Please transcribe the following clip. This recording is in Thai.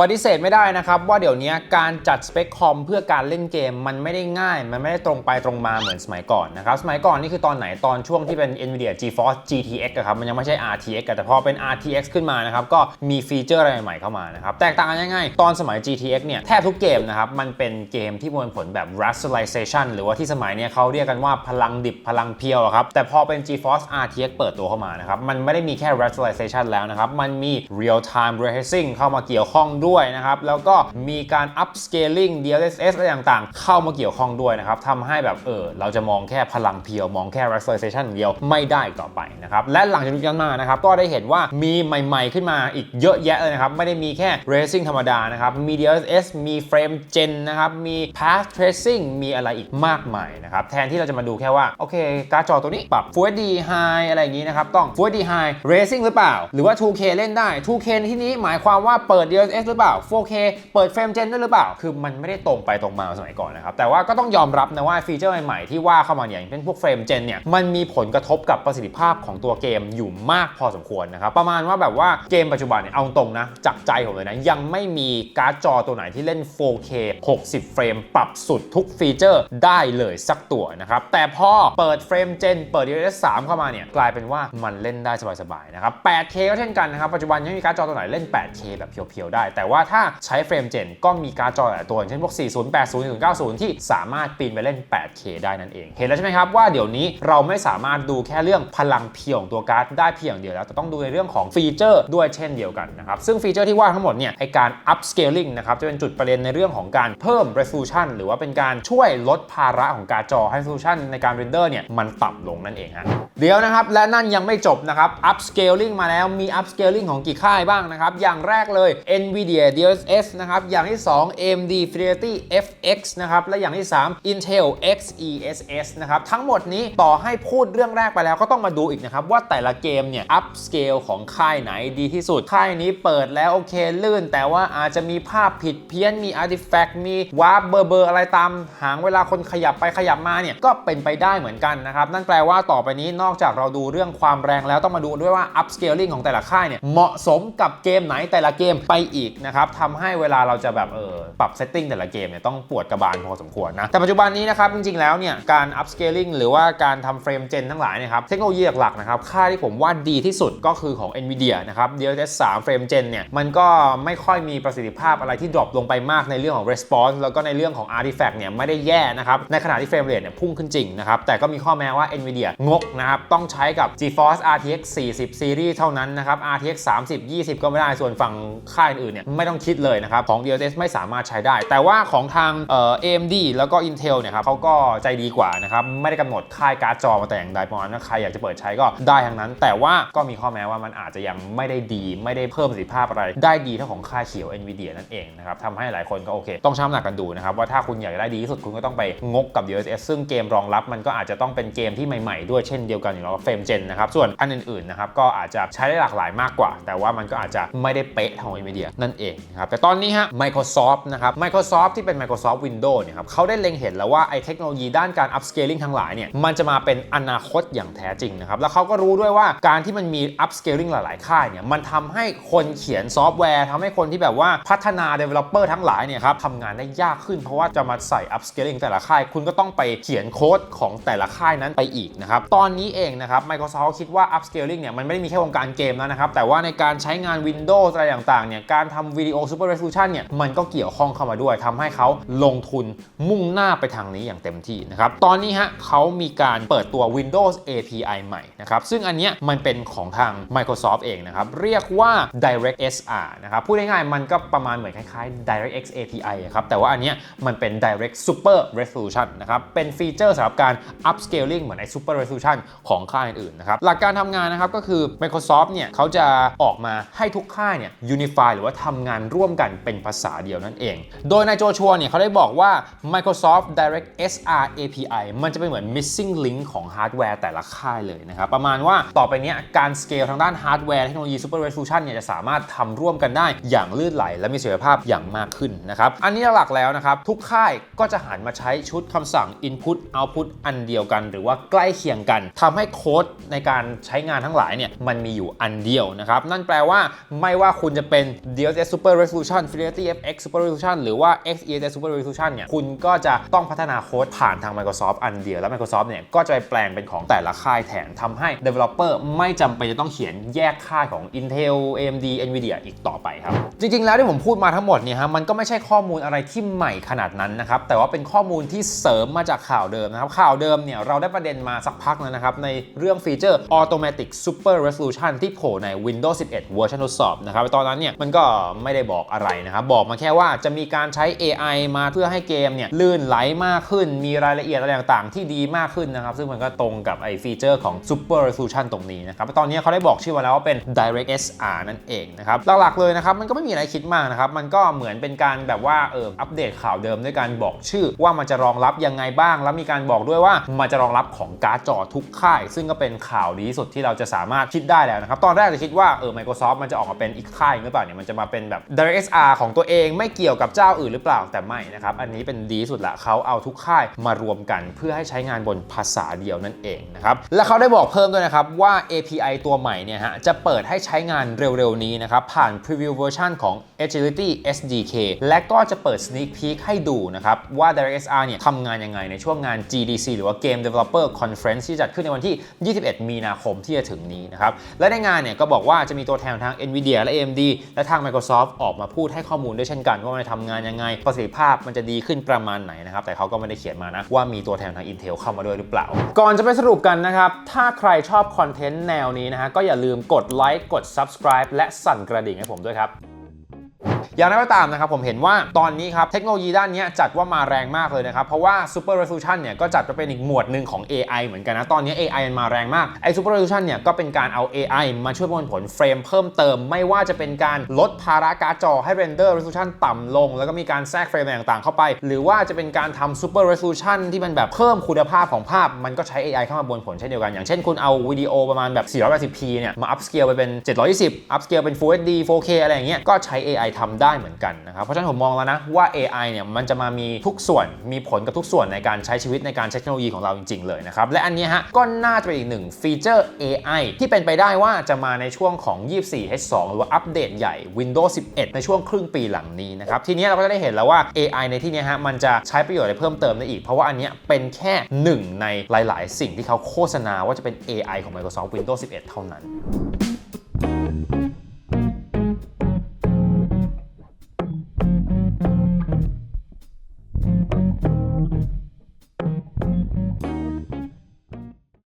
ปฏิเสธไม่ได้นะครับ ว่าเดี๋ยวนี้การจัดสเปคคอมเพื่อการเล่นเกมมันไม่ได้ง่าย มันไม่ได้ตรงไปตรงมาเหมือนสมัยก่อนนะครับ สมัยก่อนนี่คือตอนไหนตอนช่วงที่เป็น Nvidia GeForce GTX อะครับมันยังไม่ใช่ RTX อะแต่พอเป็น RTX ขึ้นมานะครับก็มีฟีเจอร์อะไรใหม่ๆเข้ามานะครับ แตกต่างกันยังไงตอนสมัย GTX เนี่ยแทบทุกเกมนะครับมันเป็นเกมที่มวลผลแบบ rasterization หรือว่าที่สมัยนี้เขาเรียกกันว่าพลังดิบพลังเพียวอะครับแต่พอเป็น GeForce RTX เปิดตัวเข้ามานะครับมันไม่ได้มีแค่ rasterization แล้วนะครับมันมี real time tracing เข้ามาเกี่ยวข้องด้วยนะครับ แล้วก็มีการ upscaling DLSS อะไรต่างๆ เข้ามาเกี่ยวข้องด้วยนะครับทำให้แบบเออเราจะมองแค่พลังเพียว มองแค่ rasterization เดียวไม่ได้อีกต่อไปนะครับ และหลังจากนั้นมานะครับ ก็ได้เห็นว่ามีใหม่ๆขึ้นมาอีกเยอะแยะเลยนะครับ ไม่ได้มีแค่ racing ธรรมดานะครับ มี DLSS มี frame gen นะครับ มี path tracing มีอะไรอีกมากมายนะครับ แทนที่เราจะมาดูแค่ว่า โอเค การ์ดจอตัวนี้ปรับ Full HD High อะไรอย่างนี้นะครับ ต้อง Full HD High racing หรือเปล่า หรือว่า 2K เล่นได้ 2K ที่นี้หมายความว่าเปิด DLSS หรือือเปล่า 4K เปิด frame gen ด้วยหรือเปล่า คือมันไม่ได้ตรงไปตรงมาสมัยก่อนนะครับ แต่ว่าก็ต้องยอมรับนะว่าฟีเจอร์ใหม่ๆที่ว่าเข้ามาอย่างเช่นพวก frame gen เนี่ย มันมีผลกระทบกับประสิทธิภาพของตัวเกมอยู่มากพอสมควรนะครับ ประมาณว่าแบบว่าเกมปัจจุบันเนี่ย เอาตรงนะ จากใจผมเลยนะ ยังไม่มีการ์ดจอตัวไหนที่เล่น 4K 60 เฟรม ปรับสุดทุกฟีเจอร์ได้เลยสักตัวนะครับ แต่พอเปิดเฟรมเจนเปิด DLSS 3เข้ามาเนี่ย กลายเป็นว่ามันเล่นได้สบายๆนะครับ 8K ก็เช่นกันนะครับ ปัจจุบันยังไม่มีการ์ดจอตัวไหนเล่น 8K แบบเพียวๆได้แต่ว่าถ้าใช้เฟรมเจนก็มีการ์ดจอหลายตัวอย่างเช่นพวก 40 80 90 ที่สามารถปีนไปเล่น 8K ได้นั่นเอง เห็นแล้วใช่ไหมครับว่าเดี๋ยวนี้เราไม่สามารถดูแค่เรื่องพลังเพียงตัวการ์ดได้เพียงเดียวแล้วแต่ต้องดูในเรื่องของฟีเจอร์ด้วยเช่นเดียวกันนะครับซึ่งฟีเจอร์ที่ว่าทั้งหมดเนี่ยไอการ upscaling นะครับจะเป็นจุดประเด็นในเรื่องของการเพิ่ม resolution หรือว่าเป็นการช่วยลดภาระของการ์ดจอให้ resolution ในการ render เนี่ยมันต่ำลงนั่นเองฮะเดี๋ยวนะครับและนั่นยังไม่จบนะครับ upscaling มาแล้วมี upscaling ของกี่ค่ายบ้างนะครับอย่างแรกเลย Nvidia DLSS นะครับ อย่างที่ 2 AMD Fidelity FX นะครับ และอย่างที่ 3 Intel XeSS นะครับ ทั้งหมดนี้ต่อให้พูดเรื่องแรกไปแล้วก็ต้องมาดูอีกนะครับ ว่าแต่ละเกมเนี่ย upscale ของค่ายไหนดีที่สุด ค่ายนี้เปิดแล้วโอเคลื่น แต่ว่าอาจจะมีภาพผิดเพี้ยน มี artifact มีวาร์ปเบอร์เบอร์อะไรตาม หางเวลาคนขยับไปขยับมาเนี่ย ก็เป็นไปได้เหมือนกันนะครับ นั่นแปลว่าต่อไปนี้นอกจากเราดูเรื่องความแรงแล้วต้องมาดูด้วยว่า upscaling ของแต่ละค่ายเนี่ยเหมาะสมกับเกมไหนแต่ละเกมไปอีกนะครับทำให้เวลาเราจะแบบเออ ปรับ setting แต่ละเกมเนี่ยต้องปวดกระบาลพอสมควรนะ แต่ปัจจุบันนี้นะครับ จริงๆแล้วเนี่ยการ upscaling หรือว่าการทำเฟรมเจนทั้งหลายเนี่ยครับเทคโนโลยีหลักๆนะครับค่าที่ผมว่าดีที่สุดก็คือของ Nvidia นะครับ DLSS 3 Frame Gen เนี่ยมันก็ไม่ค่อยมีประสิทธิภาพอะไรที่ดรอปลงไปมากในเรื่องของ response แล้วก็ในเรื่องของ artifact เนี่ยไม่ได้แย่นะครับในขณะที่ frame rate เนี่ยพุ่งขึ้นจริงนะครับแต่ก็มีข้อแม้ว่า Nvidia งกนะครับต้องใช้กับ GeForce RTX 40 Series เท่านั้นนะครับ RTX 30 20 ก็ไม่ได้ส่วนฝั่งค่ายอื่นเนี่ยไม่ต้องคิดเลยนะครับของ DLSS ไม่สามารถใช้ได้ แต่ว่าของทางเอ่อ AMD แล้วก็ Intel เนี่ยครับเขาก็ใจดีกว่านะครับไม่ได้กำหนดค่ายการ์ดจอมาแต่อย่างใดประมาณว่าใครอยากจะเปิดใช้ก็ได้ทั้งนั้น แต่ว่าก็มีข้อแม้ว่ามันอาจจะยังไม่ได้ดี ไม่ได้เพิ่มประสิทธิภาพอะไร ได้ดีเท่าของค่ายเขียว Nvidia นั่นเองนะครับทำให้หลายคนก็โอเค ต้องชั่งน้ำหนักกันดูนะครับว่าถ้าคุณอยากได้ดีที่สุดคุณก็ต้องไปงกกับ DLSS ซึ่งเกมรองรับมันก็อาจจะต้องเป็นเกมที่ใหม่ๆด้วยเช่นเดียวกันอยู่แล้วเฟรมเจนนะครับส่วนอันอื่นๆนะครับก็อาจจะใช้ได้หลากหลายมากกว่า แต่ว่ามันก็อาจจะไม่ได้เป๊ะเท่า Nvidia นั่นเองนะครับแต่ตอนนี้ฮะ Microsoft นะครับ Microsoft ที่เป็น Microsoft Windows เนี่ยครับเขาได้เล็งเห็นแล้วว่าไอ้เทคโนโลยีด้านการ upscaling ทั้งหลายเนี่ยมันจะมาเป็นอนาคตอย่างแท้จริงนะครับ แล้วเขาก็รู้ด้วยว่าการที่มันมี upscaling หลาย ๆ ค่ายเนี่ยมันทำให้คนเขียนซอฟต์แวร์ทำให้คนที่แบบว่าพัฒนา developer ทั้งหลายเนี่ยครับทำงานได้ยากขึ้นเพราะว่าจะมาใส่ upscaling แต่ละค่าย คุณก็ต้องไปเขียนโค้ดของแต่ละค่ายนั้นไปอีกนะครับตอนนี้เองนะครับ Microsoft คิดว่า upscaling เนี่ยมันไม่ได้มีแค่วงการเกมแล้วนะครับแต่ว่าในการใช้งาน Windows อะไรต่าง ๆ เนี่ยการทำวิดีโอ Super Resolution เนี่ยมันก็เกี่ยวข้องเข้ามาด้วยทำให้เขาลงทุนมุ่งหน้าไปทางนี้อย่างเต็มที่นะครับ ตอนนี้ฮะเขามีการเปิดตัว Windows API ใหม่นะครับ ซึ่งอันเนี้ยมันเป็นของทาง Microsoft เองนะครับ เรียกว่า DirectSR นะครับ พูดง่ายๆ มันก็ประมาณเหมือนคล้ายๆ DirectX API ครับ แต่ว่าอันเนี้ยมันเป็น Direct Super Resolution นะครับ เป็นฟีเจอร์สำหรับการ upscaling เหมือนใน Super Resolution ของค่ายอื่นๆนะครับ หลักการทำงานนะครับก็คือ Microsoft เนี่ยเขาจะออกมาให้ทุกค่ายเนี่ย unify หรือว่าทำงานร่วมกันเป็นภาษาเดียวนั่นเองเอง โดยในโจชัวเนี่ยเขาได้บอกว่า Microsoft Direct SR API มันจะเป็นเหมือน missing link ของฮาร์ดแวร์แต่ละค่ายเลยนะครับ ประมาณว่าต่อไปนี้การสเกลทางด้านฮาร์ดแวร์เทคโนโลยี Super Resolution เนี่ยจะสามารถทำร่วมกันได้อย่างลื่นไหล และมีประสิทธิภาพอย่างมากขึ้นนะครับ อันนี้หลักแล้วนะครับ ทุกค่ายก็จะหันมาใช้ชุดคำสั่ง Input Output อันเดียวกัน หรือว่าใกล้เคียงกันทำให้โค้ดในการใช้งานทั้งหลายเนี่ยมันมีอยู่อันเดียวนะครับนั่นแปลว่าไม่ว่าคุณจะเป็น DLSS Super Resolution Fidelity FX Super Resolution หรือว่า XeSS Super Resolution เนี่ยคุณก็จะต้องพัฒนาโค้ดผ่านทาง Microsoft อันเดียว แล้ว Microsoft เนี่ยก็จะไปแปลงเป็นของแต่ละค่ายแทนทำให้ Developer ไม่จำเป็นจะต้องเขียนแยกค่ายของ Intel AMD Nvidia อีกต่อไปครับ จริง ๆ แล้วที่ผมพูดมาทั้งหมดเนี่ยฮะมันก็ไม่ใช่ข้อมูลอะไรที่ใหม่ขนาดนั้นนะครับแต่ว่าเป็นข้อมูลที่เสริมมาจากข่าวเดิมนะครับข่าวเดิมเนี่ยเราได้ประเด็นมาสักพักแล้วนะครับในเรื่องฟีเจอร์ Automatic Super Resolution ที่โผล่ใน Windows 11 เวอร์ชันทดสอบนะครับตอนนั้นเนี่ยมันก็ไม่ได้บอกอะไรนะครับบอกมาแค่ว่าจะมีการใช้ AI มาเพื่อให้เกมเนี่ยลื่นไหลมากขึ้น มีรายละเอียดอะไรต่างๆ ที่ดีมากขึ้นนะครับ ซึ่งมันก็ตรงกับไอ้ฟีเจอร์ของ Super Resolution ตรงนี้นะครับ ตอนนี้เขาได้บอกชื่อมาแล้วว่าเป็น Direct SR นั่นเองนะครับ หลักๆเลยนะครับมันก็ไม่มีอะไรคิดมากนะครับ มันก็เหมือนเป็นการแบบว่าเอออัปเดตข่าวเดิมด้วยการบอกชื่อ ว่ามันจะรองรับยังไงบ้าง แล้วมีการบอกด้วยว่ามันจะรองรับของการ์ดจอทุกค่าย ซึ่งก็เป็นข่าวดีสุดที่เราจะสามารถคิดได้แล้วนะครับตอนแรกจะคิดว่าเออ Microsoft มันจะออกมาเป็นอีกค่ายหรือเปล่าเนี่ยมันจะมาเป็นแบบ Direct SR ของตัวเองไม่เกี่ยวกับเจ้าอื่นหรือเปล่าแต่ไม่นะครับอันนี้เป็นดีสุดละเขาเอาทุกค่ายมารวมกัน เพื่อให้ใช้งานบนภาษาเดียวนั่นเองนะครับและเขาได้บอกเพิ่มด้วยนะครับว่า API ตัวใหม่เนี่ยฮะจะเปิดให้ใช้งานเร็วๆนี้นะครับผ่าน Preview Version ของ Agility SDK และก็จะเปิด Sneak Peek ให้ดูนะครับว่า Direct SR เนี่ยทำงานยังไงในช่วงงาน GDC หรือว่า Game Developer Conference ที่จัดขึ้นในวันที่ 21 มีนาคมที่จะถึงนี้นะครับและในงานเนี่ยก็บอกว่าจะมีตัวแทนทาง Nvidia และ AMD และทาง Microsoft ออกมาพูดให้ข้อมูลด้วยเช่นกันว่าทำงานยังไง ประสิทธิภาพมันจะดีขึ้นประมาณไหนนะครับ แต่เขาก็ไม่ได้เขียนมานะ ว่ามีตัวแทนทาง Intel เข้ามาด้วยหรือเปล่า ก่อนจะไปสรุปกันนะครับ ถ้าใครชอบคอนเทนต์แนวนี้นะฮะก็อย่าลืมกดไลค์กด subscribe และสั่นกระดิ่งให้ผมด้วยครับ อย่างไรก็ตามนะครับผมเห็นว่าตอนนี้ครับเทคโนโลยีด้านนี้จัดว่ามาแรงมากเลยนะครับ เพราะว่า Super Resolution เนี่ยก็จัดว่าเป็นอีกหมวดหนึ่งของ AI เหมือนกันนะตอนนี้ AI มันมาแรงมากไอ้ Super Resolution เนี่ยก็เป็นการเอา AI มาช่วยประมวลผลเฟรมเพิ่มเติม ไม่ว่าจะเป็นการลดภาระการ์ดจอให้ Render Resolution ต่ำลง แล้วก็มีการแทรกเฟรมอะไรต่างๆ เข้าไป หรือว่าจะเป็นการทำ Super Resolution ที่มันแบบเพิ่มคุณภาพของภาพ มันก็ใช้ AI เข้ามาบนผลเช่นเดียวกัน อย่างเช่นคุณเอาวิดีโอประมาณแบบ 480p เนี่ยมา upscale ไปเป็น 720 upscale เป็น Full HD 4K อะไรอย่างเงี้ยก็ใช้ AI ทำได้เหมือนกันนะครับ เพราะฉะนั้นผมมองแล้วนะว่า AI เนี่ยมันจะมามีทุกส่วนมีผลกับทุกส่วนในการใช้ชีวิตในการใช้เทคโนโลยีของเราจริง ๆ เลยนะครับ และอันนี้ฮะก็น่าจะเป็นอีกหนึ่งฟีเจอร์ AI ที่เป็นไปได้ว่าจะมาในช่วงของ 24H2 หรือว่าอัปเดตใหญ่ Windows 11 ในช่วงครึ่งปีหลังนี้นะครับ ทีนี้เราก็จะได้เห็นแล้วว่า AI ในที่นี้ฮะมันจะใช้ประโยชน์อะไรเพิ่มเติมได้อีก เพราะว่าอันนี้เป็นแค่หนึ่งในหลาย ๆ สิ่งที่เขาโฆษณาว่าจะเป็น AI ของ Microsoft Windows 11 เท่านั้น